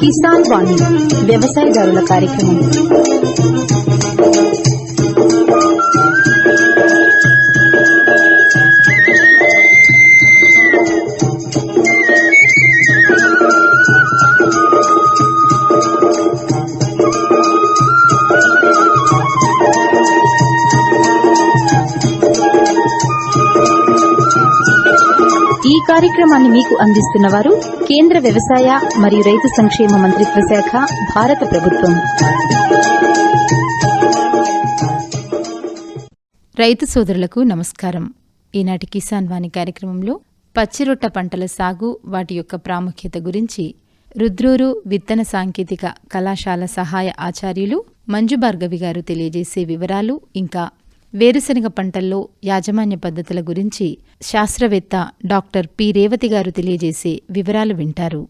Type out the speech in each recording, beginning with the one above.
కిసాన్ వాణి వ్యవసాయదారుల కార్యక్రమం కార్యక్రమాన్ని మీకు అందిస్తున్న వారు కేంద్ర వ్యవసాయ మరియు రైతు సంక్షేమ మంత్రిత్వ శాఖ భారత ప్రభుత్వం. రైతు సోదరులకు నమస్కారం. ఈనాటి కిసాన్ వాణి కార్యక్రమంలో పచ్చిరొట్ట పంటల సాగు వాటి యొక్క ప్రాముఖ్యత గురించి రుద్రూరు విత్తన సాంకేతిక కళాశాల సహాయ ఆచార్యులు మంజు భార్గవి గారు తెలియజేసే వివరాలు ఇంకా వేరుశనగ పంటల్లో యాజమాన్య పద్ధతుల గురించి శాస్త్రవేత్త డాక్టర్ పి. రేవతి గారు తెలియజేసే వివరాలు వింటారు.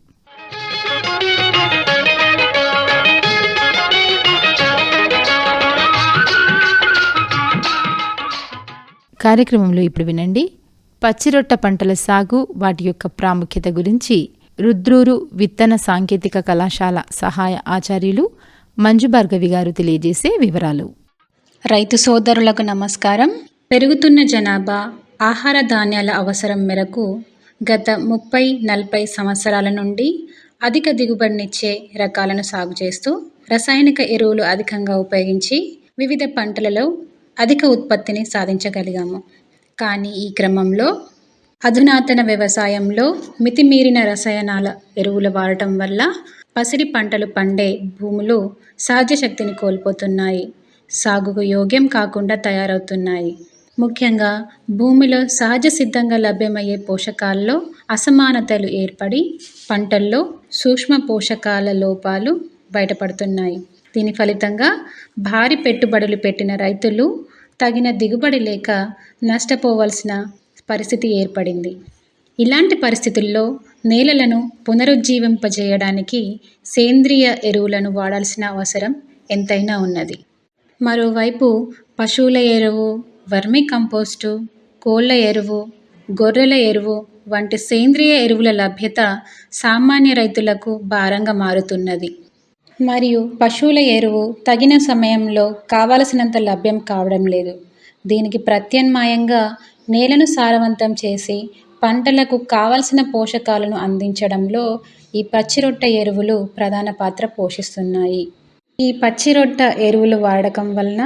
కార్యక్రమంలో ఇప్పుడు వినండి. పచ్చిరొట్ట పంటల సాగు వాటి యొక్క ప్రాముఖ్యత గురించి రుద్రూరు విత్తన సాంకేతిక కళాశాల సహాయ ఆచార్యులు మంజు భార్గవి గారు తెలియజేసే వివరాలు. రైతు సోదరులకు నమస్కారం. పెరుగుతున్న జనాభా ఆహార ధాన్యాల అవసరం మేరకు గత ముప్పై నలభై సంవత్సరాల నుండి అధిక దిగుబడినిచ్చే రకాలను సాగు చేస్తూ రసాయనిక ఎరువులు అధికంగా ఉపయోగించి వివిధ పంటలలో అధిక ఉత్పత్తిని సాధించగలిగాము. కానీ ఈ క్రమంలో అధునాతన వ్యవసాయంలో మితిమీరిన రసాయనాల ఎరువులు వాడటం వల్ల పసిరి పంటలు పండే భూములు సహజ శక్తిని కోల్పోతున్నాయి. సాగుకు యోగ్యం కాకుండా తయారవుతున్నాయి. ముఖ్యంగా భూమిలో సహజ సిద్ధంగా లభ్యమయ్యే పోషకాల్లో అసమానతలు ఏర్పడి పంటల్లో సూక్ష్మ పోషకాల లోపాలు బయటపడుతున్నాయి. దీని ఫలితంగా భారీ పెట్టుబడులు పెట్టిన రైతులు తగిన దిగుబడి లేక నష్టపోవలసిన పరిస్థితి ఏర్పడింది. ఇలాంటి పరిస్థితుల్లో నేలలను పునరుజ్జీవింపజేయడానికి సేంద్రియ ఎరువులను వాడాల్సిన అవసరం ఎంతైనా ఉన్నది. మరోవైపు పశువుల ఎరువు వర్మి కంపోస్టు కోళ్ళ ఎరువు గొర్రెల ఎరువు వంటి సేంద్రియ ఎరువుల లభ్యత సామాన్య రైతులకు భారంగా మారుతున్నది. మరియు పశువుల ఎరువు తగిన సమయంలో కావలసినంత లభ్యం కావడం లేదు. దీనికి ప్రత్యామ్నాయంగా నేలను సారవంతం చేసి పంటలకు కావలసిన పోషకాలను అందించడంలో ఈ పచ్చిరొట్ట ఎరువులు ప్రధాన పాత్ర పోషిస్తున్నాయి. ఈ పచ్చి రొట్ట ఎరువులు వాడకం వలన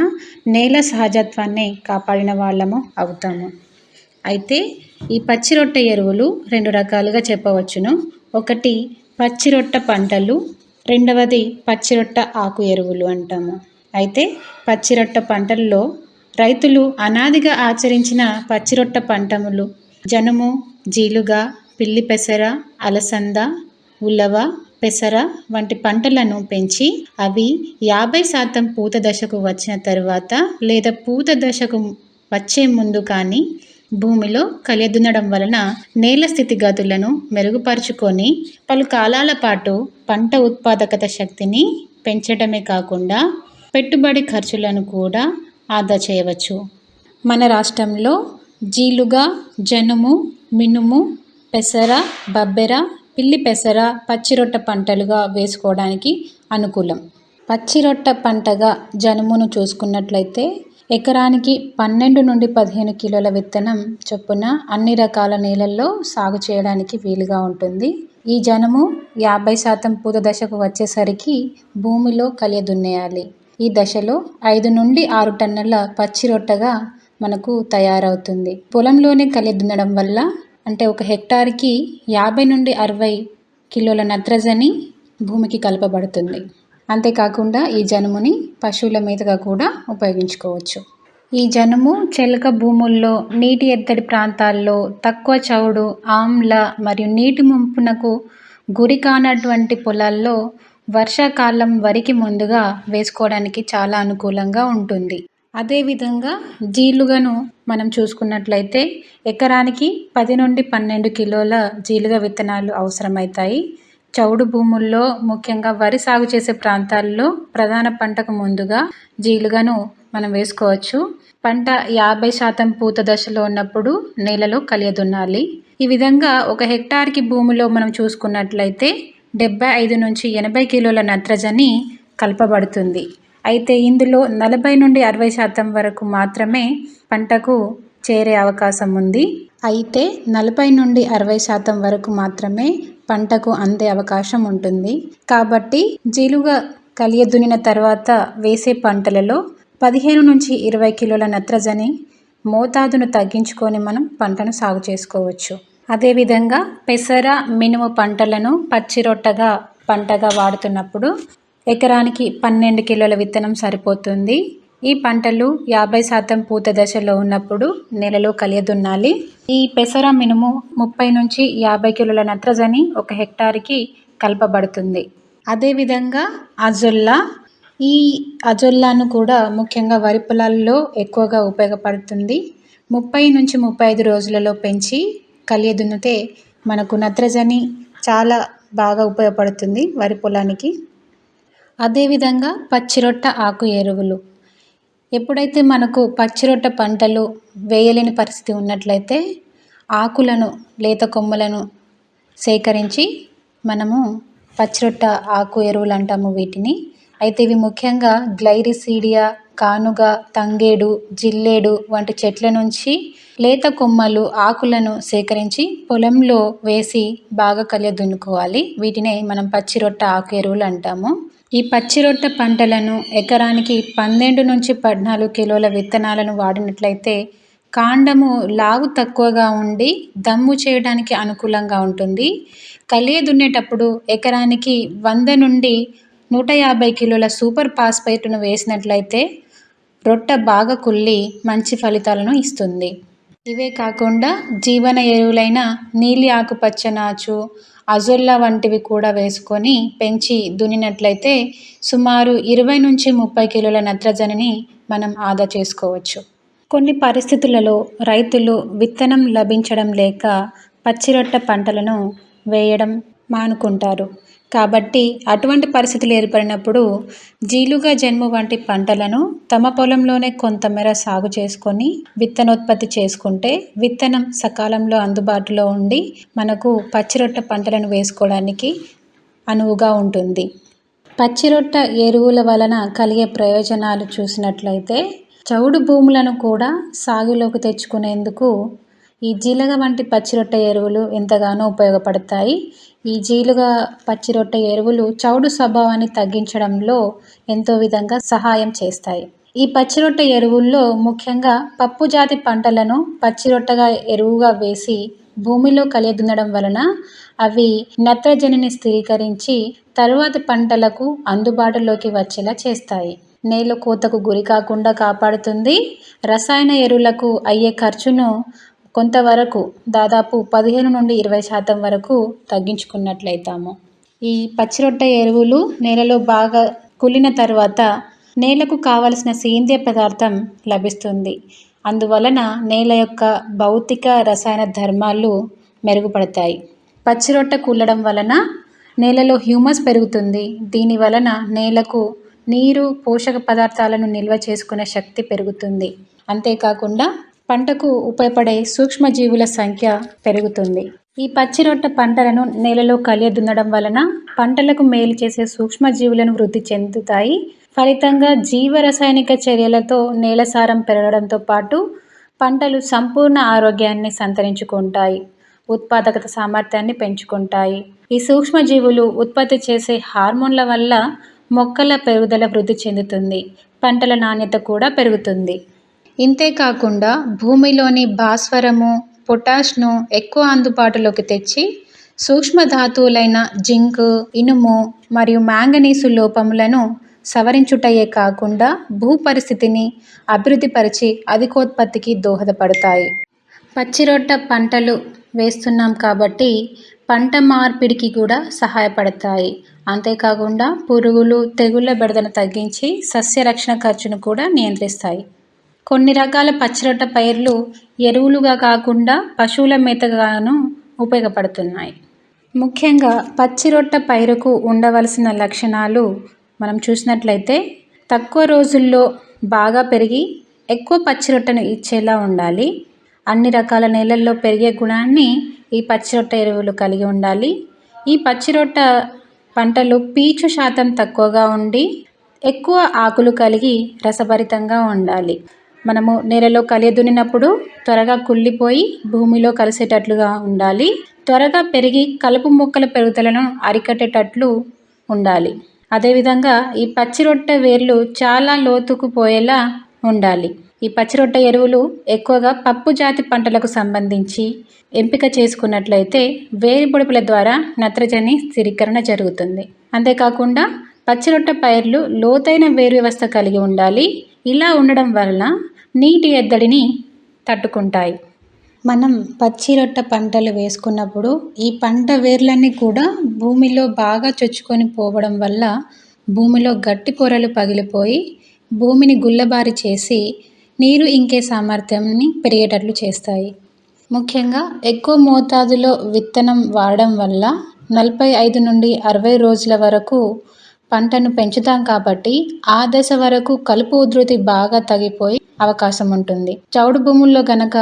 నేల సహజత్వాన్ని కాపాడిన వాళ్ళము అవుతాము. అయితే ఈ పచ్చి రొట్ట ఎరువులు రెండు రకాలుగా చెప్పవచ్చును. ఒకటి పచ్చిరొట్ట పంటలు రెండవది పచ్చి రొట్ట ఆకు ఎరువులు అంటాము. అయితే పచ్చి రొట్ట పంటల్లో రైతులు అనాదిగా ఆచరించిన పచ్చిరొట్ట పంటములు జనుము జీలుగా పిల్లి పెసర అలసంద ఉలవ పెసర వంటి పంటలను పెంచి అవి యాభై శాతం పూత దశకు వచ్చిన తర్వాత లేదా పూత దశకు వచ్చే ముందు కానీ భూమిలో కలియదున్నడం వలన నేల స్థితిగతులను మెరుగుపరుచుకొని పలు కాలాల పాటు పంట ఉత్పాదకత శక్తిని పెంచడమే కాకుండా పెట్టుబడి ఖర్చులను కూడా ఆదా చేయవచ్చు. మన రాష్ట్రంలో జీలుగా జనుము మినుము పెసర బబ్బెర పిల్లి పెసర పచ్చిరొట్ట పంటలుగా వేసుకోవడానికి అనుకూలం. పచ్చిరొట్ట పంటగా జనుమును చూసుకున్నట్లయితే ఎకరానికి పన్నెండు నుండి పదిహేను కిలోల విత్తనం చొప్పున అన్ని రకాల నేలల్లో సాగు చేయడానికి వీలుగా ఉంటుంది. ఈ జనుము యాభై శాతం పూత దశకు వచ్చేసరికి భూమిలో కలియ దున్నేయాలి. ఈ దశలో ఐదు నుండి ఆరు టన్నుల పచ్చి రొట్టగా మనకు తయారవుతుంది. పొలంలోనే కలియ దున్నడం వల్ల అంటే ఒక హెక్టార్కి యాభై నుండి అరవై కిలోల నత్రజని భూమికి కలపబడుతుంది. అంతేకాకుండా ఈ జనుముని పశువుల మీదుగా కూడా ఉపయోగించుకోవచ్చు. ఈ జనుము చెలక భూముల్లో నీటి ఎద్దడి ప్రాంతాల్లో తక్కువ చౌడు ఆమ్ల మరియు నీటి ముంపునకు గురి కానటువంటి పొలాల్లో వర్షాకాలం వరికి ముందుగా వేసుకోవడానికి చాలా అనుకూలంగా ఉంటుంది. అదేవిధంగా జీలుగను మనం చూసుకున్నట్లయితే ఎకరానికి పది నుండి పన్నెండు కిలోల జీలుగ విత్తనాలు అవసరమవుతాయి చౌడు భూముల్లో ముఖ్యంగా వరి సాగు చేసే ప్రాంతాల్లో ప్రధాన పంటకు ముందుగా జీలుగను మనం వేసుకోవచ్చు. పంట యాభై శాతం పూత దశలో ఉన్నప్పుడు నేలలో కలియదున్నాలి. ఈ విధంగా ఒక హెక్టార్కి భూమిలో మనం చూసుకున్నట్లయితే డెబ్బై ఐదు నుంచి ఎనభై కిలోల నత్రజని కలపబడుతుంది. అయితే ఇందులో నలభై నుండి అరవై శాతం వరకు మాత్రమే పంటకు చేరే అవకాశం ఉంది. అయితే నలభై నుండి అరవై శాతం వరకు మాత్రమే పంటకు అందే అవకాశం ఉంటుంది. కాబట్టి జీలుగా కలియదునిన తర్వాత వేసే పంటలలో పదిహేను నుంచి ఇరవై కిలోల నత్రజని మోతాదును తగ్గించుకొని మనం పంటను సాగు చేసుకోవచ్చు. అదేవిధంగా పెసర మినుము పంటలను పచ్చిరొట్టగా పంటగా వాడుతున్నప్పుడు ఎకరానికి పన్నెండు కిలోల విత్తనం సరిపోతుంది. ఈ పంటలు యాభై శాతం పూత దశలో ఉన్నప్పుడు నెలలో కలియదున్నాలి. ఈ పెసర మినుము ముప్పై నుంచి యాభై కిలోల నత్రజని ఒక హెక్టార్కి కలపబడుతుంది. అదేవిధంగా అజొల్లా. ఈ అజొల్లాను కూడా ముఖ్యంగా వరి పొలాల్లో ఎక్కువగా ఉపయోగపడుతుంది. ముప్పై నుంచి ముప్పై ఐదు రోజులలో పెంచి కలియదున్నితే మనకు నత్రజని చాలా బాగా ఉపయోగపడుతుంది వరి పొలానికి. అదేవిధంగా పచ్చిరొట్ట ఆకు ఎరువులు. ఎప్పుడైతే మనకు పచ్చిరొట్ట పంటలు వేయలేని పరిస్థితి ఉన్నట్లయితే ఆకులను లేత కొమ్మలను సేకరించి మనము పచ్చిరొట్ట ఆకు ఎరువులు అంటాము వీటిని. అయితే ఇవి ముఖ్యంగా గ్లైరిసీడియా కానుగ తంగేడు జిల్లేడు వంటి చెట్ల నుంచి లేత కొమ్మలు ఆకులను సేకరించి పొలంలో వేసి బాగా కలియ దున్నుకోవాలి. వీటినే మనం పచ్చిరొట్ట ఆకు ఎరువులు అంటాము. ఈ పచ్చిరొట్ట పంటలను ఎకరానికి పన్నెండు నుంచి పద్నాలుగు కిలోల విత్తనాలను వాడినట్లయితే కాండము లావు తక్కువగా ఉండి దమ్ము చేయడానికి అనుకూలంగా ఉంటుంది. కలియ దున్నేటప్పుడు ఎకరానికి వంద నుండి నూట యాభై కిలోల సూపర్ పాస్పైట్ను వేసినట్లయితే రొట్ట బాగా కుళ్ళి మంచి ఫలితాలను ఇస్తుంది. ఇవే కాకుండా జీవన ఎరువులైన నీలి ఆకుపచ్చ నాచు అజొల్లా వంటివి కూడా వేసుకొని పెంచి దున్నినట్లయితే సుమారు ఇరవై నుంచి ముప్పై కిలోల నత్రజనిని మనం ఆదా చేసుకోవచ్చు. కొన్ని పరిస్థితులలో రైతులు విత్తనం లభించడం లేక పచ్చిరొట్ట పంటలను వేయడం మానుకుంటారు. కాబట్టి అటువంటి పరిస్థితులు ఏర్పడినప్పుడు జీలుగా జన్ము వంటి పంటలను తమ పొలంలోనే కొంతమేర సాగు చేసుకొని విత్తనోత్పత్తి చేసుకుంటే విత్తనం సకాలంలో అందుబాటులో ఉండి మనకు పచ్చిరొట్ట పంటలను వేసుకోవడానికి అనువుగా ఉంటుంది. పచ్చిరొట్ట ఎరువుల వలన కలిగే ప్రయోజనాలు చూసినట్లయితే చౌడు భూములను కూడా సాగులోకి తెచ్చుకునేందుకు ఈ జీలగ వంటి పచ్చిరొట్ట ఎరువులు ఎంతగానో ఉపయోగపడతాయి. ఈ జీలుగా పచ్చి రొట్టె ఎరువులు చౌడు స్వభావాన్ని తగ్గించడంలో ఎంతో విధంగా సహాయం చేస్తాయి. ఈ పచ్చిరొట్ట ఎరువుల్లో ముఖ్యంగా పప్పు జాతి పంటలను పచ్చిరొట్టగా ఎరువుగా వేసి భూమిలో కలియదున్నడం వలన అవి నత్రజనిని స్థిరీకరించి తరువాతి పంటలకు అందుబాటులోకి వచ్చేలా చేస్తాయి. నేల కోతకు గురి కాకుండా కాపాడుతుంది. రసాయన ఎరువులకు అయ్యే ఖర్చును కొంతవరకు దాదాపు పదిహేను నుండి ఇరవై శాతం వరకు తగ్గించుకున్నట్లయితాము. ఈ పచ్చిరొట్ట ఎరువులు నేలలో బాగా కుళ్ళిన తర్వాత నేలకు కావలసిన సేంద్రియ పదార్థం లభిస్తుంది. అందువలన నేల యొక్క భౌతిక రసాయన ధర్మాలు మెరుగుపడతాయి. పచ్చిరొట్ట కుల్లడం వలన నేలలో హ్యూమస్ పెరుగుతుంది. దీని వలన నేలకు నీరు పోషక పదార్థాలను నిల్వ చేసుకునే శక్తి పెరుగుతుంది. అంతేకాకుండా పంటకు ఉపయోగపడే సూక్ష్మజీవుల సంఖ్య పెరుగుతుంది. ఈ పచ్చిరొట్ట పంటలను నేలలో కలియదున్నడం వలన పంటలకు మేలు చేసే సూక్ష్మజీవులను వృద్ధి చెందుతాయి. ఫలితంగా జీవ రసాయనిక చర్యలతో నేల సారం పెరగడంతో పాటు పంటలు సంపూర్ణ ఆరోగ్యాన్ని సంతరించుకుంటాయి ఉత్పాదకత సామర్థ్యాన్ని పెంచుకుంటాయి. ఈ సూక్ష్మజీవులు ఉత్పత్తి చేసే హార్మోన్ల వల్ల మొక్కల పెరుగుదల వృద్ధి చెందుతుంది పంటల నాణ్యత కూడా పెరుగుతుంది. ఇంతేకాకుండా భూమిలోని భాస్వరము పొటాష్ను ఎక్కువ అందుబాటులోకి తెచ్చి సూక్ష్మ ధాతువులైన జింక్ ఇనుము మరియు మ్యాంగనీసు లోపములను సవరించుటయే కాకుండా భూ పరిస్థితిని అభివృద్ధిపరిచి అధికోత్పత్తికి దోహదపడతాయి. పచ్చిరొట్ట పంటలు వేస్తున్నాం కాబట్టి పంట మార్పిడికి కూడా సహాయపడతాయి. అంతేకాకుండా పురుగులు తెగుళ్ళ బెడదను తగ్గించి సస్యరక్షణ ఖర్చును కూడా నియంత్రిస్తాయి. కొన్ని రకాల పచ్చిరొట్ట పైర్లు ఎరువులుగా కాకుండా పశువుల మేతగాను ఉపయోగపడుతున్నాయి. ముఖ్యంగా పచ్చిరొట్ట పైరుకు ఉండవలసిన లక్షణాలు మనం చూసినట్లయితే తక్కువ రోజుల్లో బాగా పెరిగి ఎక్కువ పచ్చిరొట్టను ఇచ్చేలా ఉండాలి. అన్ని రకాల నేలల్లో పెరిగే గుణాన్ని ఈ పచ్చిరొట్ట ఎరువులు కలిగి ఉండాలి. ఈ పచ్చిరొట్ట పంటలు పీచు శాతం తక్కువగా ఉండి ఎక్కువ ఆకులు కలిగి రసభరితంగా ఉండాలి. మనము నేలలో కలియదున్నినప్పుడు త్వరగా కుళ్ళిపోయి భూమిలో కలిసేటట్లుగా ఉండాలి. త్వరగా పెరిగి కలుపు మొక్కల పెరుగుదలను అరికట్టేటట్లు ఉండాలి. అదేవిధంగా ఈ పచ్చిరొట్ట వేర్లు చాలా లోతుకు పోయేలా ఉండాలి. ఈ పచ్చిరొట్ట ఎరువులు ఎక్కువగా పప్పు జాతి పంటలకు సంబంధించి ఎంపిక చేసుకున్నట్లయితే వేరు పొడుపుల ద్వారా నత్రజని స్థిరీకరణ జరుగుతుంది. అంతేకాకుండా పచ్చిరొట్ట పైర్లు లోతైన వేరు వ్యవస్థ కలిగి ఉండాలి. ఇలా ఉండడం వలన నీటి ఎద్దడిని తట్టుకుంటాయి. మనం పచ్చి రొట్ట పంటలు వేసుకున్నప్పుడు ఈ పంట వేర్లన్నీ కూడా భూమిలో బాగా చొచ్చుకొని పోవడం వల్ల భూమిలో గట్టి పొరలు పగిలిపోయి భూమిని గుల్లబారి చేసి నీరు ఇంకే సామర్థ్యాన్ని పెరిగేటట్లు చేస్తాయి. ముఖ్యంగా ఎక్కువ మోతాదులో విత్తనం వాడడం వల్ల నలభై ఐదు నుండి అరవై రోజుల వరకు పంటను పెంచుతాం కాబట్టి ఆ దశ వరకు కలుపు ఉధృతి బాగా తగ్గిపోయి అవకాశం ఉంటుంది. చౌడు భూముల్లో గనక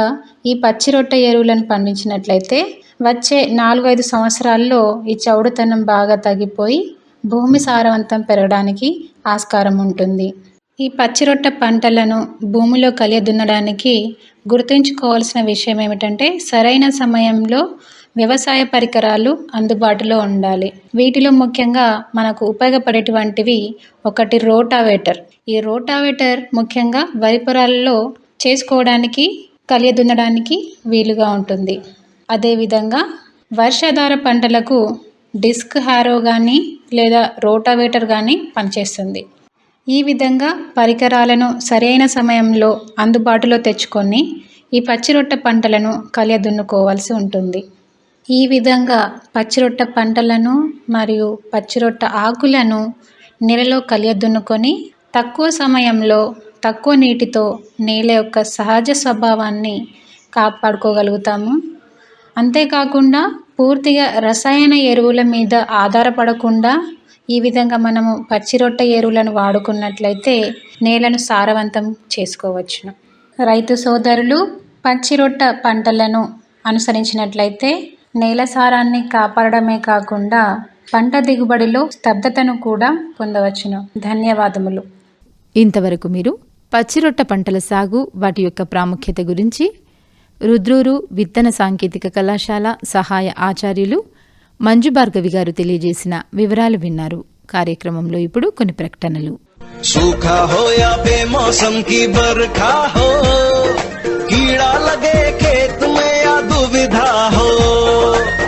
ఈ పచ్చి రొట్టె ఎరువులను పండించినట్లయితే వచ్చే నాలుగైదు సంవత్సరాల్లో ఈ చౌడుతనం బాగా తగ్గిపోయి భూమి సారవంతం పెరగడానికి ఆస్కారం ఉంటుంది. ఈ పచ్చిరొట్ట పంటలను భూమిలో కలియదున్నడానికి గుర్తుంచుకోవాల్సిన విషయం ఏమిటంటే సరైన సమయంలో వ్యవసాయ పరికరాలు అందుబాటులో ఉండాలి. వీటిలో ముఖ్యంగా మనకు ఉపయోగపడేటువంటివి ఒకటి రోటావేటర్. ఈ రోటావేటర్ ముఖ్యంగా వరి పొలాల్లో చేసుకోవడానికి కలియదున్నడానికి వీలుగా ఉంటుంది. అదేవిధంగా వర్షాధార పంటలకు డిస్క్ హారో కానీ లేదా రోటావేటర్ కానీ పనిచేస్తుంది. ఈ విధంగా పరికరాలను సరైన సమయంలో అందుబాటులో తెచ్చుకొని ఈ పచ్చిరొట్ట పంటలను కలియదున్నుకోవాల్సి ఉంటుంది. ఈ విధంగా పచ్చిరొట్ట పంటలను మరియు పచ్చిరొట్ట ఆకులను నేలలో కలియదున్నుకొని తక్కువ సమయంలో తక్కువ నీటితో నేల యొక్క సహజ స్వభావాన్ని కాపాడుకోగలుగుతాము. అంతేకాకుండా పూర్తిగా రసాయన ఎరువుల మీద ఆధారపడకుండా ఈ విధంగా మనము పచ్చిరొట్ట ఎరువులను వాడుకున్నట్లయితే నేలను సారవంతం చేసుకోవచ్చును. రైతు సోదరులు పచ్చిరొట్ట పంటలను అనుసరించినట్లయితే నేల సారాన్ని కాపాడమే కాకుండా పంట దిగుబడిలో స్తబ్దతను కూడా పొందవచ్చును ధన్యవాదములు ఇంతవరకు మీరు పచ్చిరొట్ట పంటల సాగు వాటి యొక్క ప్రాముఖ్యత గురించి రుద్రూరు విత్తన సాంకేతిక కళాశాల సహాయ ఆచార్యులు మంజు భార్గవి గారు తెలియజేసిన వివరాలు విన్నారు కార్యక్రమంలో ఇప్పుడు కొన్ని ప్రకటనలు सूखा हो या बेमौसम की बरखा हो कीड़ा लगे खेत में या दुविधा हो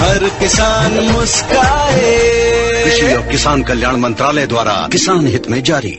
हर किसान मुस्काए। कृषि और किसान कल्याण मंत्रालय द्वारा किसान हित में जारी।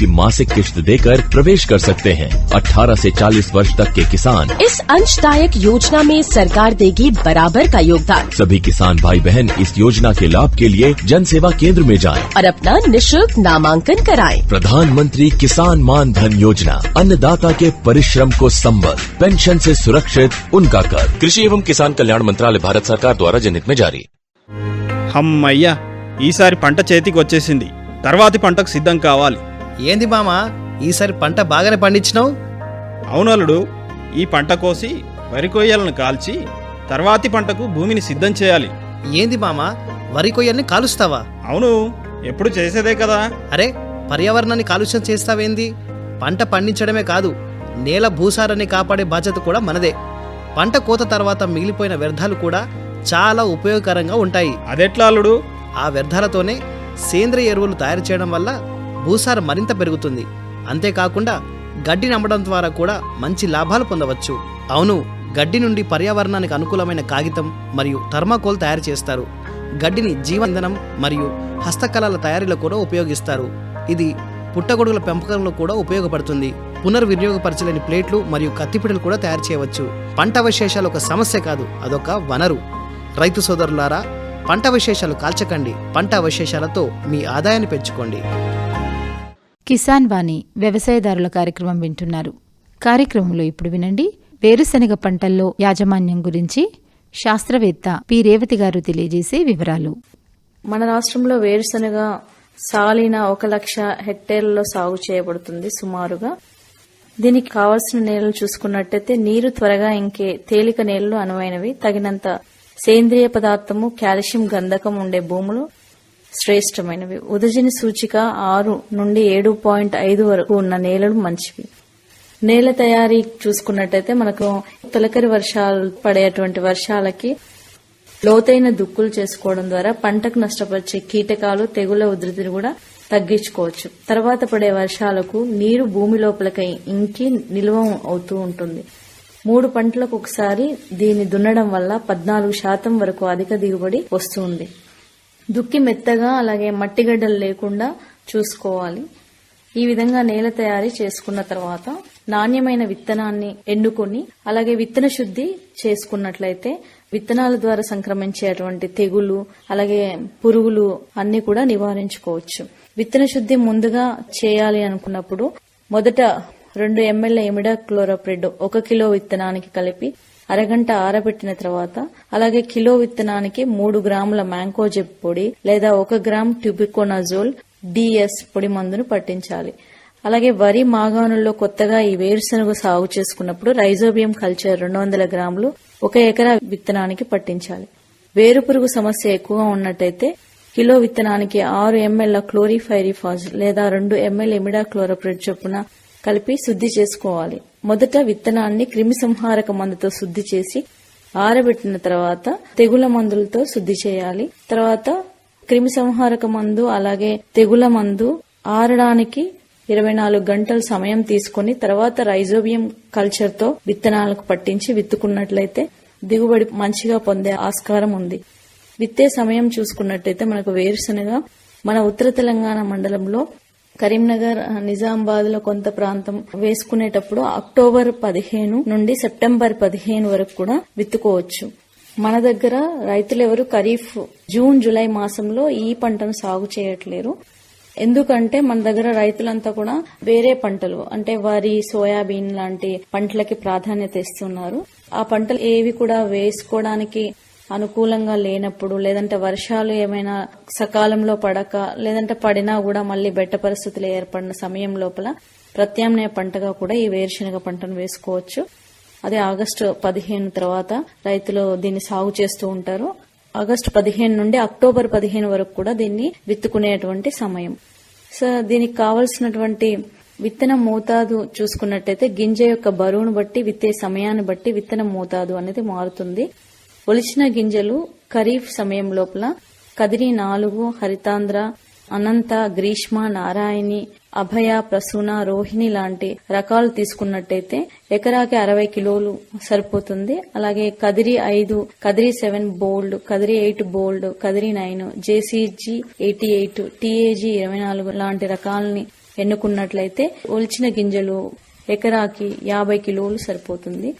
की मासिक किश्त देकर प्रवेश कर सकते हैं 18 से 40 वर्ष तक के किसान इस अंशदायक योजना में सरकार देगी बराबर का योगदान सभी किसान भाई बहन इस योजना के लाभ के लिए जन सेवा केंद्र में जाएं। और अपना निशुल्क नामांकन कराएं। प्रधानमंत्री किसान मान धन योजना अन्नदाता के परिश्रम को संबल पेंशन से सुरक्षित उनका कर कृषि एवं किसान कल्याण मंत्रालय भारत सरकार द्वारा जनहित में जारी హమ్మయ్యా ఈసారి పంట చేతికి వచ్చేసింది తర్వాతి పంటకు సిద్ధం కావాలి ఏంది మామా ఈసారి పంట బాగానే పండించినావు? అవునలుడు ఈ పంట కోసి వరి కొయ్యలను కాల్చి తర్వాతి పంటకు భూమిని సిద్ధం చేయాలి. ఏంది మామా వరి కొయ్యల్ని కాలుస్తావా? అవును ఎప్పుడు చేసేదే కదా. అరే పర్యావరణాన్ని కాలుష్యం చేస్తావేంది? పంట పండించడమే కాదు నేల భూసారాన్ని కాపాడే బాధ్యత కూడా మనదే. పంట కోత తర్వాత మిగిలిపోయిన వ్యర్థాలు కూడా చాలా ఉపయోగకరంగా ఉంటాయి. అదెట్లా అల్లుడు? ఆ వ్యర్థాలతోనే సేంద్రియ ఎరువులు తయారు చేయడం వల్ల భూసారం మరింత పెరుగుతుంది. అంతేకాకుండా గడ్డిని అమ్మడం ద్వారా కూడా మంచి లాభాలు పొందవచ్చు. అవును గడ్డి నుండి పర్యావరణానికి అనుకూలమైన కాగితం మరియు థర్మాకోల్ తయారు చేస్తారు. గడ్డిని జీవ ఇంధనం మరియు హస్తకళల తయారీలో కూడా ఉపయోగిస్తారు. ఇది పుట్టగొడుగుల పెంపకంలో కూడా ఉపయోగపడుతుంది. పునర్వినియోగపరచలేని ప్లేట్లు మరియు కత్తిపీటలు కూడా తయారు చేయవచ్చు. పంట అవశేషాలు ఒక సమస్య కాదు అదొక వనరు. రైతు సోదరులారా పంట అవశేషాలు కాల్చకండి. పంట అవశేషాలతో మీ ఆదాయాన్ని పెంచుకోండి. కిసాన్ వాణి వ్యవసాయదారుల కార్యక్రమం వింటున్నారు. కార్యక్రమంలో ఇప్పుడు వినండి. వేరుశనగ పంటల్లో యాజమాన్యం గురించి శాస్త్రవేత్త పి. రేవతి గారు తెలియజేసే వివరాలు. మన రాష్ట్రంలో వేరుశనగ సాలిన ఒక లక్ష హెక్టేర్లలో సాగు చేయబడుతుంది సుమారుగా. దీనికి కావలసిన నేలలు చూసుకున్నట్టయితే నీరు త్వరగా ఇంకే తేలిక నేలలు అనువైనవి. తగినంత సేంద్రియ పదార్థము కాల్షియం గంధకం ఉండే భూములు శ్రేష్టమైనవి. ఉదజని సూచిక ఆరు నుండి ఏడు పాయింట్ ఐదు వరకు ఉన్న నేలలు మంచివి. నేల తయారీ చూసుకున్నట్టయితే మనకు తొలకరి వర్షాలు పడేటువంటి వర్షాలకి లోతైన దుక్కులు చేసుకోవడం ద్వారా పంటకు నష్టపరిచే కీటకాలు తెగుల ఉధృతిని కూడా తగ్గించుకోవచ్చు. తర్వాత పడే వర్షాలకు నీరు భూమి లోపలికి ఇంకి నిల్వ అవుతూ ఉంటుంది. మూడు పంటలకు ఒకసారి దీన్ని దున్నడం వల్ల పద్నాలుగు శాతం వరకు అధిక దిగుబడి వస్తుంది. దుక్కి మెత్తగా అలాగే మట్టిగడ్డలు లేకుండా చూసుకోవాలి. ఈ విధంగా నేల తయారీ చేసుకున్న తర్వాత నాణ్యమైన విత్తనాన్ని ఎండుకొని అలాగే విత్తన శుద్ధి చేసుకున్నట్లయితే విత్తనాల ద్వారా సంక్రమించేటువంటి తెగులు అలాగే పురుగులు అన్ని కూడా నివారించుకోవచ్చు. విత్తన శుద్ధి ముందుగా చేయాలి అనుకున్నప్పుడు మొదట రెండు ఎంఎల్ ఎమిడా క్లోరోప్రెడ్ ఒక కిలో విత్తనానికి కలిపి అరగంట ఆరబెట్టిన తర్వాత అలాగే కిలో విత్తనానికి మూడు గ్రాముల మ్యాంకోజెబ్ పొడి లేదా ఒక గ్రామ్ ట్యూబికోనజోల్ డిఎస్ పొడి మందును పట్టించాలి. అలాగే వరి మాగాణుల్లో కొత్తగా ఈ వేరుశనగ సాగు చేసుకున్నప్పుడు రైజోబియం కల్చర్ రెండు వందల గ్రాములు ఒక ఎకరా విత్తనానికి పట్టించాలి. వేరుపురుగు సమస్య ఎక్కువగా ఉన్నట్టయితే కిలో విత్తనానికి ఆరు ఎంఎల్ క్లోరిఫైరిఫాజ్ లేదా రెండు ఎంఎల్ ఎమిడా క్లోరోప్రిడ్ చొప్పున కలిపి శుద్ధి చేసుకోవాలి. మొదట విత్తనాన్ని క్రిమిసంహారక మందుతో శుద్ధి చేసి ఆరబెట్టిన తర్వాత తెగుల మందులతో శుద్ధి చేయాలి. తర్వాత క్రిమిసంహారక మందు అలాగే తెగుల మందు ఆరడానికి ఇరవై నాలుగు గంటల సమయం తీసుకుని తర్వాత రైజోబియం కల్చర్తో విత్తనాలకు పట్టించి విత్తుకున్నట్లయితే దిగుబడి మంచిగా పొందే ఆస్కారం ఉంది. విత్తే సమయం చూసుకున్నట్టయితే మనకు వేరుశనగ మన ఉత్తర తెలంగాణ మండలంలో కరీంనగర్ నిజామాబాద్లో కొంత ప్రాంతం వేసుకునేటప్పుడు అక్టోబర్ పదిహేను నుండి సెప్టెంబర్ పదిహేను వరకు కూడా విత్తుకోవచ్చు. మన దగ్గర రైతులు ఎవరు ఖరీఫ్ జూన్ జూలై మాసంలో ఈ పంటను సాగు చేయట్లేరు. ఎందుకంటే మన దగ్గర రైతులంతా కూడా వేరే పంటలు అంటే వరి సోయాబీన్ లాంటి పంటలకి ప్రాధాన్యత ఇస్తున్నారు. ఆ పంటలు ఏవి కూడా వేసుకోవడానికి అనుకూలంగా లేనప్పుడు లేదంటే వర్షాలు ఏమైనా సకాలంలో పడక లేదంటే పడినా కూడా మళ్ళీ బెట్ట పరిస్థితులు ఏర్పడిన సమయం లోపల ప్రత్యామ్నాయ పంటగా కూడా ఈ వేరుశనగ పంటను వేసుకోవచ్చు. అదే ఆగస్టు పదిహేను తర్వాత రైతులు దీన్ని సాగు చేస్తూ ఉంటారు. ఆగస్టు పదిహేను నుండి అక్టోబర్ పదిహేను వరకు కూడా దీన్ని విత్తుకునేటువంటి సమయం. సో దీనికి కావలసినటువంటి విత్తన మోతాదు చూసుకున్నట్టయితే గింజ యొక్క బరువును బట్టి విత్తే సమయాన్ని బట్టి విత్తన మోతాదు అనేది మారుతుంది. ఒలిచిన గింజలు ఖరీఫ్ సమయం లోపల కదిరి నాలుగు హరితాంధ్ర అనంత గ్రీష్మ నారాయణి అభయ ప్రసూన రోహిణి లాంటి రకాలు తీసుకున్నట్టయితే ఎకరాకి అరవై కిలోలు సరిపోతుంది. అలాగే కదిరి ఐదు Kadiri seven bold Kadiri eight bold Kadiri nine JCG eighty eight TAG ఇరవై నాలుగు లాంటి రకాలని ఎన్నుకున్నట్లయితే ఒలిచిన గింజలు ఎకరాకి యాభై కిలోలు సరిపోతుంది.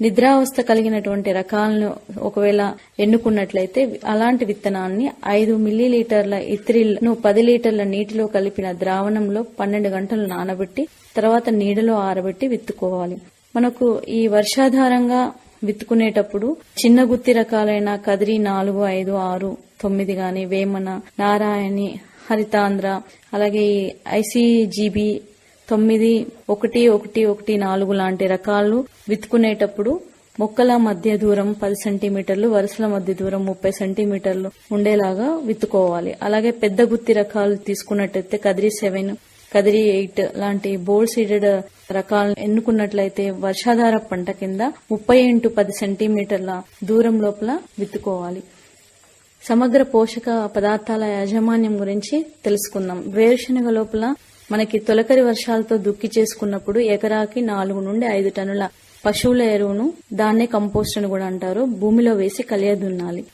నిద్రావస్థ కలిగినటువంటి రకాలను ఒకవేళ ఎన్నుకున్నట్లయితే అలాంటి విత్తనాన్ని ఐదు మిల్లీలీటర్ల ఇత్రిల్ను పది లీటర్ల నీటిలో కలిపిన ద్రావణంలో పన్నెండు గంటలు నానబెట్టి తర్వాత నీడలో ఆరబెట్టి విత్తుకోవాలి. మనకు ఈ వర్షాధారంగా విత్తుకునేటప్పుడు చిన్న గుత్తి రకాలైన కదిరి నాలుగు ఐదు ఆరు తొమ్మిది గాని వేమన నారాయణి హరితాంధ్ర అలాగే ఐసీజీబీ తొమ్మిది ఒకటి ఒకటి ఒకటి నాలుగు లాంటి రకాలు విత్తుకునేటప్పుడు మొక్కల మధ్య దూరం పది సెంటీమీటర్లు వరుసల మధ్య దూరం ముప్పై సెంటీమీటర్లు ఉండేలాగా విత్తుకోవాలి. అలాగే పెద్ద గుత్తి రకాలు తీసుకున్నట్టయితే కదిరి సెవెన్ కదిరి ఎయిట్ లాంటి బోల్డ్ సీడెడ్ రకాలను ఎన్నుకున్నట్లయితే వర్షాధార పంట కింద ముప్పై ఇంటూ పది సెంటీమీటర్ల దూరం లోపల విత్తుకోవాలి. సమగ్ర పోషక పదార్థాల యాజమాన్యం గురించి తెలుసుకుందాం. వేరుశనగ లోపల మనకి తొలకరి వర్షాలతో దుక్కి చేసుకున్నప్పుడు ఎకరాకి నాలుగు నుండి ఐదు టన్నుల పశువుల ఎరువును దాన్నే కంపోస్ట్ అని కూడా అంటారు. భూమిలో వేసి కలియదున్నాలి.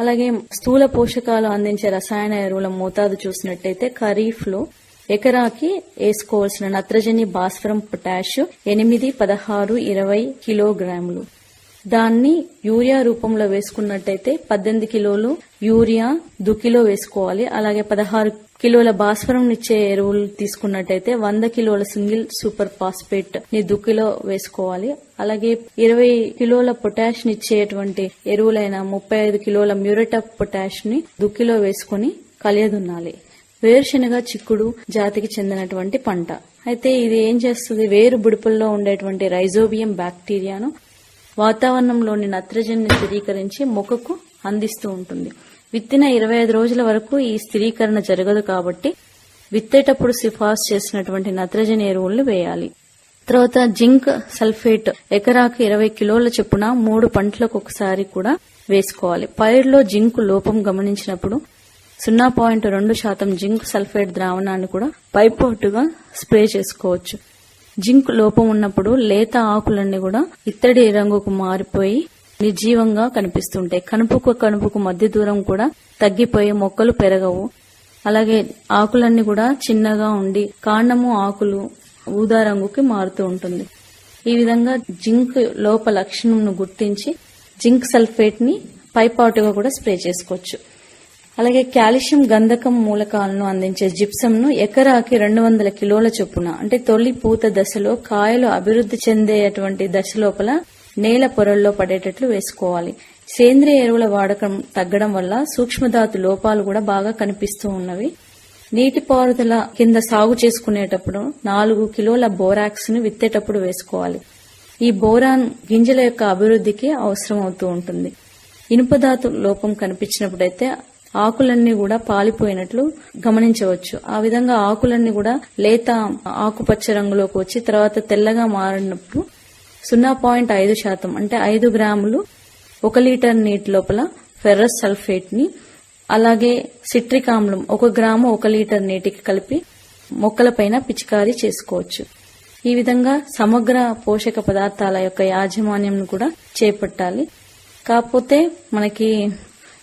అలాగే స్థూల పోషకాలు అందించే రసాయన ఎరువుల మోతాదు చూసినట్టయితే ఖరీఫ్లో ఎకరాకి వేసుకోవాల్సిన నత్రజని భాస్వరం పొటాష్ ఎనిమిది పదహారు ఇరవై కిలోగ్రాములు. దాన్ని యూరియా రూపంలో వేసుకున్నట్టయితే పద్దెనిమిది కిలోలు యూరియా దుక్కిలో వేసుకోవాలి. అలాగే పదహారు కిలోల భాస్వరం ఇచ్చే ఎరువులు తీసుకున్నట్టయితే వంద కిలోల సింగిల్ సూపర్ ఫాస్ఫేట్ని దుక్కిలో వేసుకోవాలి. అలాగే ఇరవై కిలోల పొటాష్ ఇచ్చేటువంటి ఎరువులైన ముప్పై ఐదు కిలోల మ్యూరేట్ ఆఫ్ పొటాష్ని దుక్కిలో వేసుకుని కలియదున్నాలి. వేరుశనగ చిక్కుడు జాతికి చెందినటువంటి పంట. అయితే ఇది ఏం చేస్తుంది? వేరు బుడిపుల్లో ఉండేటువంటి రైజోబియం బ్యాక్టీరియాను వాతావరణంలోని నత్రజనిని స్థిరీకరించి మొక్కకు అందిస్తూ ఉంటుంది. విత్తిన ఇరవై ఐదు రోజుల వరకు ఈ స్థిరీకరణ జరగదు కాబట్టి విత్తేటప్పుడు సిఫార్సు చేసినటువంటి నత్రజని ఎరువులను వేయాలి. తర్వాత జింక్ సల్ఫేట్ ఎకరాకు ఇరవై కిలోల చొప్పున మూడు పంటలకు ఒకసారి కూడా వేసుకోవాలి. పైరులో జింక్ లోపం గమనించినప్పుడు సున్నా పాయింట్ రెండు శాతం జింక్ సల్ఫేట్ ద్రావణాన్ని కూడా పైపోటుగా స్ప్రే చేసుకోవచ్చు. జింక్ లోపం ఉన్నప్పుడు లేత ఆకులన్నీ కూడా ఇత్తడి రంగుకు మారిపోయి నిర్జీవంగా కనిపిస్తుంటాయి కనుపుకు కనుపుకు మధ్య దూరం కూడా తగ్గిపోయి మొక్కలు పెరగవు. అలాగే ఆకులన్నీ కూడా చిన్నగా ఉండి కాండము ఆకులు ఊదా రంగుకి మారుతూ ఉంటుంది. ఈ విధంగా జింక్ లోప లక్షణంను గుర్తించి జింక్ సల్ఫేట్ని పైపాటుగా కూడా స్ప్రే చేసుకోవచ్చు. అలాగే కాల్షియం గంధకం మూలకాలను అందించే జిప్సం ను ఎకరాకి రెండు వందల కిలోల చొప్పున అంటే తొలి పూత దశలో కాయలు అభివృద్ధి చెందేటువంటి దశ లోపల నేల పొరల్లో పడేటట్లు వేసుకోవాలి. సేంద్రియ ఎరువుల వాడకం తగ్గడం వల్ల సూక్ష్మధాతు లోపాలు కూడా బాగా కనిపిస్తూ ఉన్నవి. నీటిపారుదల కింద సాగు చేసుకునేటప్పుడు నాలుగు కిలోల బోరాక్స్ను విత్తేటప్పుడు వేసుకోవాలి. ఈ బోరాన్ గింజల యొక్క అభివృద్ధికి అవసరం అవుతూ ఉంటుంది. ఇనుపధాతు లోపం కనిపించినప్పుడైతే ఆకులన్నీ కూడా పాలిపోయినట్లు గమనించవచ్చు. ఆ విధంగా ఆకులన్నీ కూడా లేత ఆకుపచ్చ రంగులోకి వచ్చి తర్వాత తెల్లగా మారినప్పుడు సున్నా పాయింట్ ఐదు శాతం అంటే ఐదు గ్రాములు ఒక లీటర్ నీటి లోపల ఫెర్రస్ సల్ఫేట్ని అలాగే సిట్రిక్ ఆమ్లం ఒక గ్రాము ఒక లీటర్ నీటికి కలిపి మొక్కలపైన పిచికారీ చేసుకోవచ్చు. ఈ విధంగా సమగ్ర పోషక పదార్థాల యొక్క యాజమాన్యం కూడా చేపట్టాలి. కాకపోతే మనకి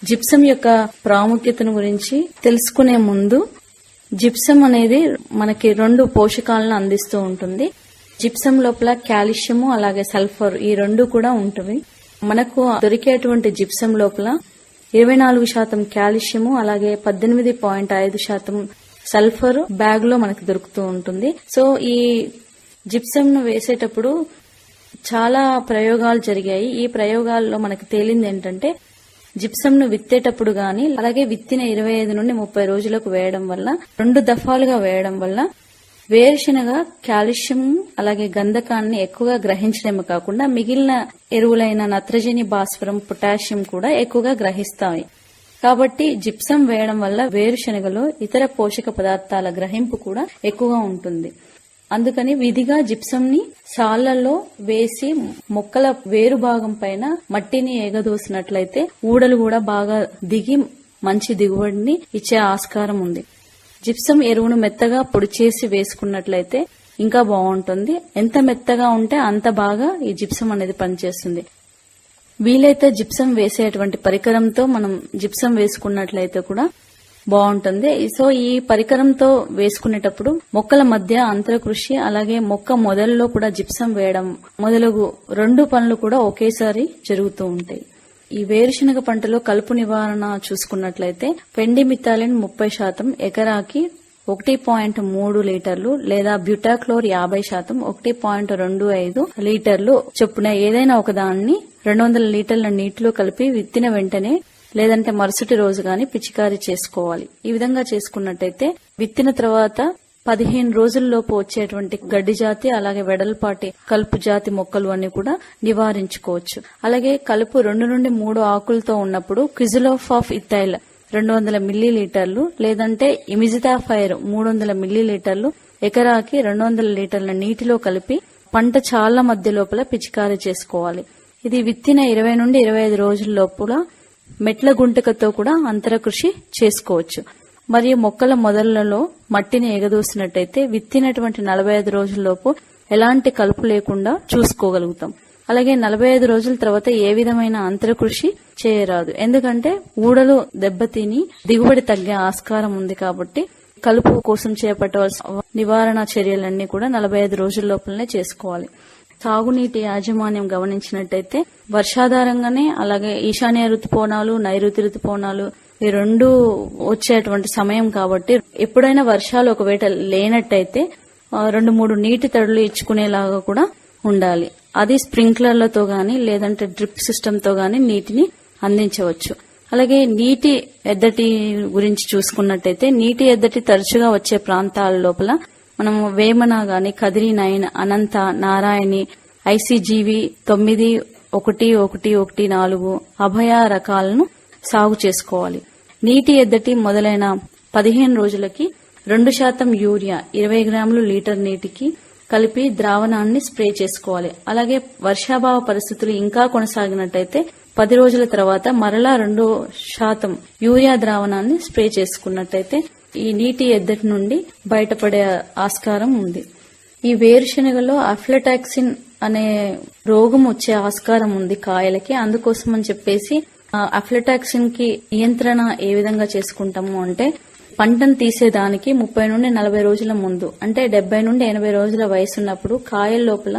జిప్సం యొక్క ప్రాముఖ్యతను గురించి తెలుసుకునే ముందు జిప్సం అనేది మనకి రెండు పోషకాలను అందిస్తూ ఉంటుంది. జిప్సం లోపల కాల్షియము అలాగే సల్ఫర్ ఈ రెండు కూడా ఉంటుంది మనకు దొరికేటువంటి జిప్సం లోపల ఇరవై నాలుగు శాతం కాల్షియము అలాగే పద్దెనిమిది పాయింట్ ఐదు శాతం సల్ఫర్ బ్యాగ్లో మనకు దొరుకుతూ ఉంటుంది. సో ఈ జిప్సం ను వేసేటప్పుడు చాలా ప్రయోగాలు జరిగాయి. ఈ ప్రయోగాల్లో మనకు తేలింది ఏంటంటే జిప్సం ను విత్తేటప్పుడు గాని అలాగే విత్తిన ఇరవై ఐదు నుండి ముప్పై రోజులకు వేయడం వల్ల రెండు దఫాలుగా వేయడం వల్ల వేరుశనగ కాల్షియం అలాగే గంధకాన్ని ఎక్కువగా గ్రహించడమే కాకుండా మిగిలిన ఎరువులైన నత్రజని భాస్వరం పొటాషియం కూడా ఎక్కువగా గ్రహిస్తాయి. కాబట్టి జిప్సం వేయడం వల్ల వేరుశనగలో ఇతర పోషక పదార్థాల గ్రహింపు కూడా ఎక్కువగా ఉంటుంది. అందుకని విధిగా జిప్సం ని సాళ్ళలో వేసి మొక్కల వేరు భాగం పైన మట్టిని ఏగదోసినట్లయితే ఊడలు కూడా బాగా దిగి మంచి దిగుబడిని ఇచ్చే ఆస్కారం ఉంది. జిప్సం ఎరువును మెత్తగా పొడి చేసి వేసుకున్నట్లయితే ఇంకా బాగుంటుంది. ఎంత మెత్తగా ఉంటే అంత బాగా ఈ జిప్సం అనేది పనిచేస్తుంది. వీలైతే జిప్సం వేసేటువంటి పరికరంతో మనం జిప్సం వేసుకున్నట్లయితే కూడా బాగుంటుంది. సో ఈ పరికరంతో వేసుకునేటప్పుడు మొక్కల మధ్య అంతరకృషి అలాగే మొక్క మొదలలో కూడా జిప్సం వేయడం మొదలగు రెండు పనులు కూడా ఒకేసారి జరుగుతూ ఉంటాయి. ఈ వేరుశనగ పంటలో కలుపు నివారణ చూసుకున్నట్లయితే పెండి మిథాలిన్ ముప్పై శాతం ఎకరాకి ఒకటి పాయింట్ మూడు లీటర్లు లేదా బ్యూటాక్లోర్ యాభై శాతం ఒకటి పాయింట్ రెండు ఐదు లీటర్లు చొప్పున ఏదైనా ఒక దాన్ని రెండు వందల లీటర్ల నీటిలో కలిపి విత్తిన వెంటనే లేదంటే మరుసటి రోజు గాని పిచికారీ చేసుకోవాలి. ఈ విధంగా చేసుకున్నట్టయితే విత్తిన తర్వాత పదిహేను రోజుల్లోపు వచ్చేటువంటి గడ్డి జాతి అలాగే వెడల్పాటి కలుపు జాతి మొక్కలు అన్ని కూడా నివారించుకోవచ్చు. అలాగే కలుపు రెండు నుండి మూడు ఆకులతో ఉన్నప్పుడు క్విజిలోఫ్ ఆఫ్ ఇథైల్ రెండు వందల మిల్లీ లీటర్లు లేదంటే ఇమిజితాఫైర్ మూడు వందల మిల్లీ లీటర్లు ఎకరాకి రెండు వందల లీటర్ల నీటిలో కలిపి పంట చాలా మధ్య లోపల పిచికారీ చేసుకోవాలి. ఇది విత్తిన ఇరవై నుండి ఇరవై ఐదు రోజుల లోపల మెట్ల గుంటకతో కూడా అంతర కృషి చేసుకోవచ్చు. మరియు మొక్కల మొదలలో మట్టిని ఎగదూసినట్టయితే విత్తినటువంటి నలభై ఐదు రోజుల్లోపు ఎలాంటి కలుపు లేకుండా చూసుకోగలుగుతాం. అలాగే నలభై ఐదు రోజుల తర్వాత ఏ విధమైన అంతర కృషి చేయరాదు. ఎందుకంటే ఊడలు దెబ్బతిని దిగుబడి తగ్గే ఆస్కారం ఉంది కాబట్టి కలుపు కోసం చేపట్టవలసిన నివారణ చర్యలన్నీ కూడా నలభై ఐదు రోజుల లోపలనే చేసుకోవాలి. తాగునీటి యాజమాన్యం గమనించినట్టయితే వర్షాధారంగానే అలాగే ఈశాన్య ఋతుపవనాలు నైరుతి ఋతుపవనాలు ఈ రెండు వచ్చేటువంటి సమయం కాబట్టి ఎప్పుడైనా వర్షాలు ఒకవేళ లేనట్టయితే రెండు మూడు నీటి తడులు ఇచ్చుకునేలాగా కూడా ఉండాలి. అది స్ప్రింక్లర్లతో గాని లేదంటే డ్రిప్ సిస్టంతో గాని నీటిని అందించవచ్చు. అలాగే నీటి ఎద్దటి గురించి చూసుకున్నట్టయితే నీటి ఎద్దటి తరచుగా వచ్చే ప్రాంతాల లోపల మనం వేమన గాని కదిరి నైన్ అనంత నారాయణి ఐసీజీవి తొమ్మిది ఒకటి ఒకటి ఒకటి నాలుగు అభయ రకాలను సాగు చేసుకోవాలి. నీటి ఎద్దటి మొదలైన పదిహేను రోజులకి రెండు శాతం యూరియా ఇరవై గ్రాములు లీటర్ నీటికి కలిపి ద్రావణాన్ని స్ప్రే చేసుకోవాలి. అలాగే వర్షాభావ పరిస్థితులు ఇంకా కొనసాగినట్టయితే పది రోజుల తర్వాత మరలా రెండు శాతం యూరియా ద్రావణాన్ని స్ప్రే చేసుకున్నట్టయితే ఈ నీటి ఎద్దటి నుండి బయటపడే ఆస్కారం ఉంది. ఈ వేరుశనగలో అఫ్లటాక్సిన్ అనే రోగం వచ్చే ఆస్కారం ఉంది కాయలకి. అందుకోసం అని చెప్పేసి ఆ, అఫ్లటాక్సిన్కి నియంత్రణ ఏ విధంగా చేసుకుంటాము అంటే పంటను తీసేదానికి ముప్పై నుండి నలభై రోజుల ముందు అంటే డెబ్బై నుండి ఎనభై రోజుల వయసున్నప్పుడు కాయల లోపల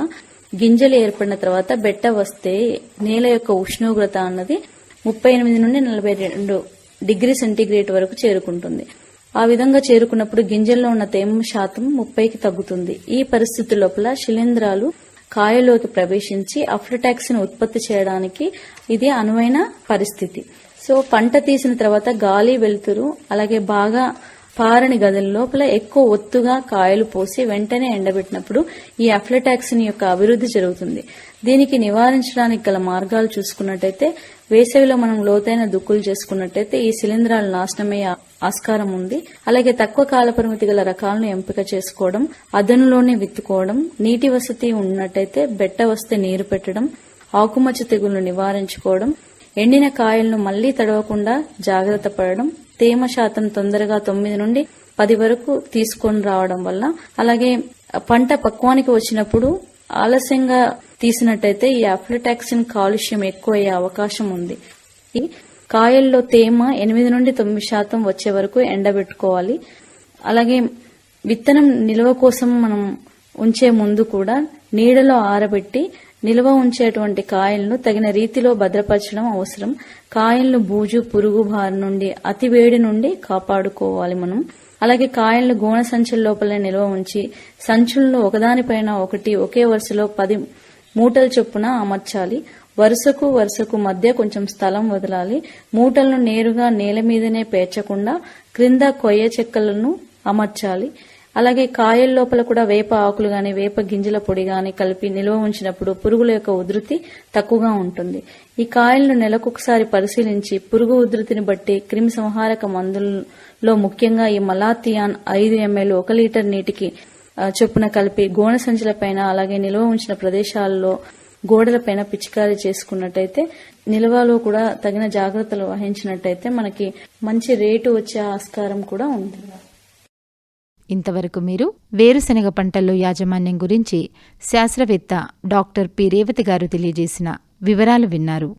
గింజలు ఏర్పడిన తర్వాత బెట్ట వస్తే నేల యొక్క ఉష్ణోగ్రత అన్నది ముప్పై ఎనిమిది నుండి నలభై రెండు డిగ్రీ సెంటీగ్రేడ్ వరకు చేరుకుంటుంది. ఆ విధంగా చేరుకున్నప్పుడు గింజల్లో ఉన్న తేమ శాతం ముప్పైకి తగ్గుతుంది. ఈ పరిస్థితి లోపల శిలీంధ్రాలు కాయలోకి ప్రవేశించి అఫ్లటాక్సిన్ ఉత్పత్తి చేయడానికి ఇది అనువైన పరిస్థితి. సో పంట తీసిన తర్వాత గాలి వెలుతురు అలాగే బాగా పారని గదుల లోపల ఎక్కువ ఒత్తుగా కాయలు పోసి వెంటనే ఎండబెట్టినప్పుడు ఈ అఫ్లటాక్సిన్ యొక్క అభివృద్ధి జరుగుతుంది. దీనికి నివారించడానికి గల మార్గాలు చూసుకున్నట్టయితే వేసవిలో మనం లోతైన దుక్కులు చేసుకున్నట్టయితే ఈ శిలీంధ్రాలు నాశనమయ్యే ఆస్కారం ఉంది. అలాగే తక్కువ కాల పరిమితి గల రకాలను ఎంపిక చేసుకోవడం అదనులోనే విత్తుకోవడం నీటి వసతి ఉన్నట్టయితే బెట్ట వస్తే నీరు పెట్టడం ఆకుమచ్చ తెగులను నివారించుకోవడం ఎండిన కాయలను మళ్ళీ తడవకుండా జాగ్రత్త పడడం తేమ శాతం తొందరగా తొమ్మిది నుండి పది వరకు తీసుకొని రావడం వల్ల అలాగే పంట పక్వానికి వచ్చినప్పుడు ఆలస్యంగా తీసినట్టయితే ఈ అఫ్లటాక్సిన్ కాలుష్యం ఎక్కువయ్యే అవకాశం ఉంది. కాయల్లో తేమ ఎనిమిది నుండి తొమ్మిది శాతం వచ్చే వరకు ఎండబెట్టుకోవాలి. అలాగే విత్తనం నిల్వ కోసం మనం ఉంచే ముందు కూడా నీడలో ఆరబెట్టి నిల్వ ఉంచేటువంటి కాయలను తగిన రీతిలో భద్రపరచడం అవసరం. కాయలను బూజు పురుగు బారి నుండి అతి వేడి నుండి కాపాడుకోవాలి మనం. అలాగే కాయలను గోన సంచుల లోపలే నిల్వ ఉంచి సంచులను ఒకదానిపైన ఒకటి ఒకే వరుసలో పది మూటల చొప్పున అమర్చాలి. వరుసకు వరుసకు మధ్య కొంచెం స్థలం వదలాలి. మూటలను నేరుగా నేల మీదనే పేర్చకుండా క్రింద కొయ్య చెక్కలను అమర్చాలి. అలాగే కాయల లోపల కూడా వేప ఆకులు గాని వేప గింజల పొడి గాని కలిపి నిల్వ ఉంచినప్పుడు పురుగుల యొక్క ఉధృతి తక్కువగా ఉంటుంది. ఈ కాయలను నెలకొకసారి పరిశీలించి పురుగు ఉధృతిని బట్టి క్రిమి సంహారక మందుల్లో ముఖ్యంగా ఈ మలాథియాన్ ఐదు ఎంఎల్ ఒక లీటర్ నీటికి చొప్పున కలిపి గోణ సంచుల పైన అలాగే నిల్వ ఉంచిన ప్రదేశాల్లో గోడలపైన పిచికారీ చేసుకున్నట్టయితే నిల్వలో కూడా తగిన జాగ్రత్తలు వహించినట్టయితే మనకి మంచి రేటు వచ్చే ఆస్కారం కూడా ఉంది. ఇంతవరకు మీరు వేరుశనగ పంటల్లో యాజమాన్యం గురించి శాస్త్రవేత్త డాక్టర్ పి. రేవతి గారు తెలియజేసిన వివరాలు విన్నారు.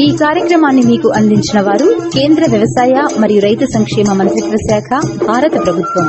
ఈ కార్యక్రమాన్ని మీకు అందించిన వారు కేంద్ర వ్యవసాయ మరియు రైతు సంక్షేమ మంత్రిత్వ శాఖ భారత ప్రభుత్వం.